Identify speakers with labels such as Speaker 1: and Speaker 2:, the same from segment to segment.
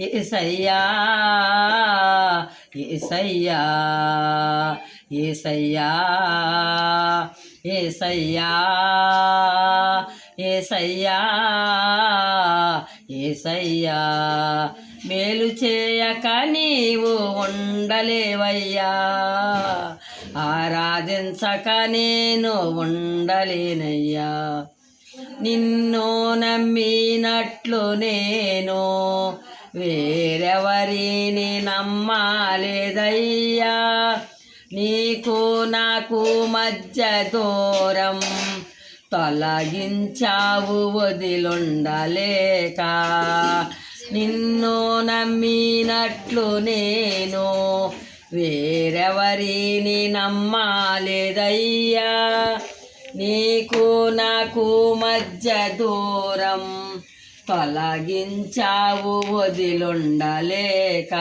Speaker 1: ఏసయ్యా ఏసయ్యా ఏసయ్యా ఏసయ్యా ఏసయ్యా ఏసయ్యా మేలు చేయక నీవు ఉండలేవయ్యా. ఆరాధించక నేను ఉండలేనయ్యా. నిన్ను నమ్మినట్లు నేను వేరెవరిని నమ్మాలేదయ్యా? నీకు నాకు మధ్య దూరం తొలగించావు వదిలుండలేక. నిన్ను నమ్మినట్లు నేను వేరెవరిని నమ్మాలేదయ్యా? నీకు నాకు మధ్య దూరం తొలగించావు వదిలుండలేక.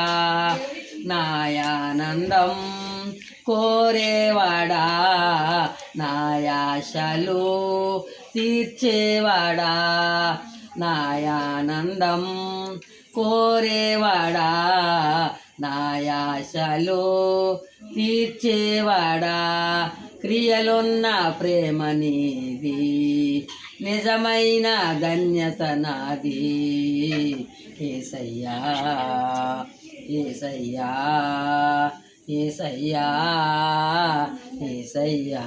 Speaker 1: నాయానందం కోరేవాడా? నాయాశలు తీర్చేవాడా? నాయానందం కోరేవాడా? నాయాశలు తీర్చేవాడా? క్రియలున్న ప్రేమ నీది నిజమైన ధన్యత నాది. ఏసయ్యా ఏసయ్యా ఏసయ్యా ఏసయ్యా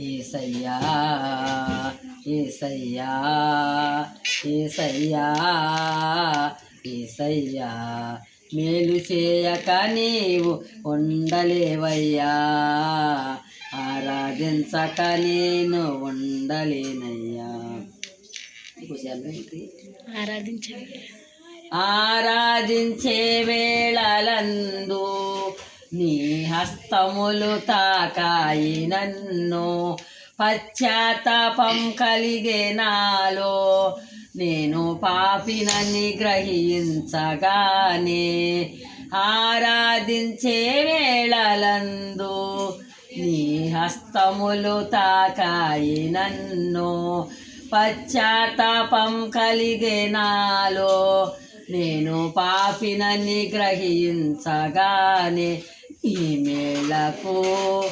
Speaker 1: ఏసయ్యా ఏసయ్యా ఏసయ్యా ఏసయ్యా. మేలు చేయక నీవు ఉండలేవయ్యా. ఆరాధించక నేను ఉండలేనయ్యా. ఆరాధించే వేళలందు నీ హస్తములు తాకాయి నన్ను. పశ్చాత్తాపం కలిగే నాలో నేను పాపినని గ్రహించగానే ఆరాధించే వేళలందు నీ హస్తములు తాకాయి నన్ను. పశ్చాత్తాపం కలిగే నాలో నేను పాపినని గ్రహించగానే ఈ మేళకు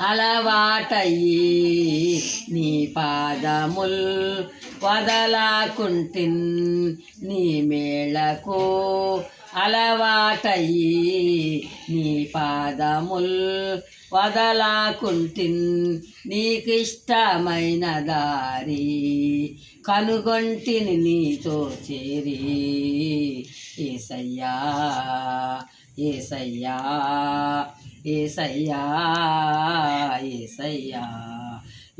Speaker 1: అలవాటయ్యి. నీ పాదముల్ వదలాకుంటిన్ నీ మేళకు అలవాటయ్యి నీ పాదముల్ వదలాకుంటిన్ నీకిష్టమైన దారి కనుగొంటిని నీతో చేరి. ఏసయ్యా ఏసయ్యా ఏసయ్యా ఏసయ్యా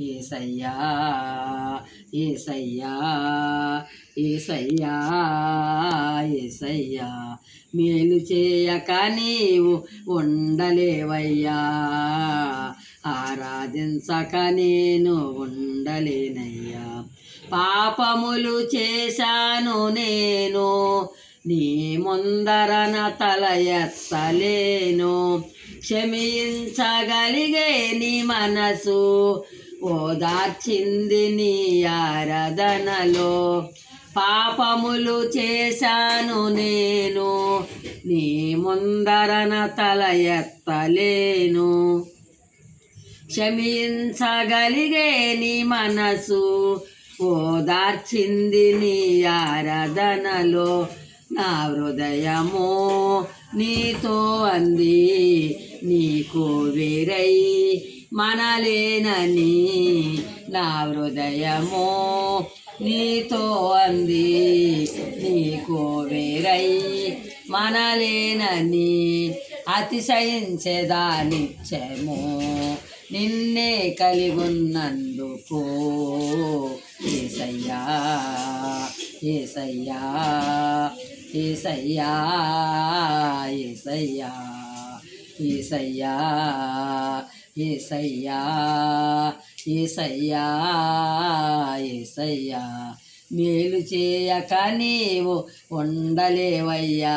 Speaker 1: ఏసయ్యా. ఏసయ్యా ఏసయ్యా ఏసయ్యా మేలు చేయక నీవు ఉండలేవయ్యా. ఆరాధించక నేను ఉండలేనయ్యా. పాపములు చేశాను నేను నీ ముందరన తల ఎత్తలేను. క్షమించగలిగే నీ మనసు ఓదార్చింది నీ ఆరాధనలో. పాపములు చేశాను నేను నీ ముందరన తల ఎత్తలేను. క్షమించగలిగే నీ మనసు ఓదార్చింది నీ ఆరాధనలో. నా హృదయము నీతో అంది. నీకు వేరై మనలేనని నా హృదయము నీతో అంది. నీకు వేరై మనలేనని అతిశయించేదానిచ్చము నిన్నే కలిగున్నందుకు. ఏసయ్యా ఏసయ్యా ఏసయ్యా ఏసయ్యా. ఏసయ్యా ఏసయ్యా ఏసయ్యా ఏసయ్యా మేలు చేయక నీవు ఉండలేవయ్యా.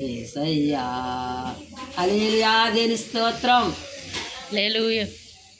Speaker 1: ఏసయ్యా. అలీలియా దేని స్తోత్రం?
Speaker 2: లేలుయ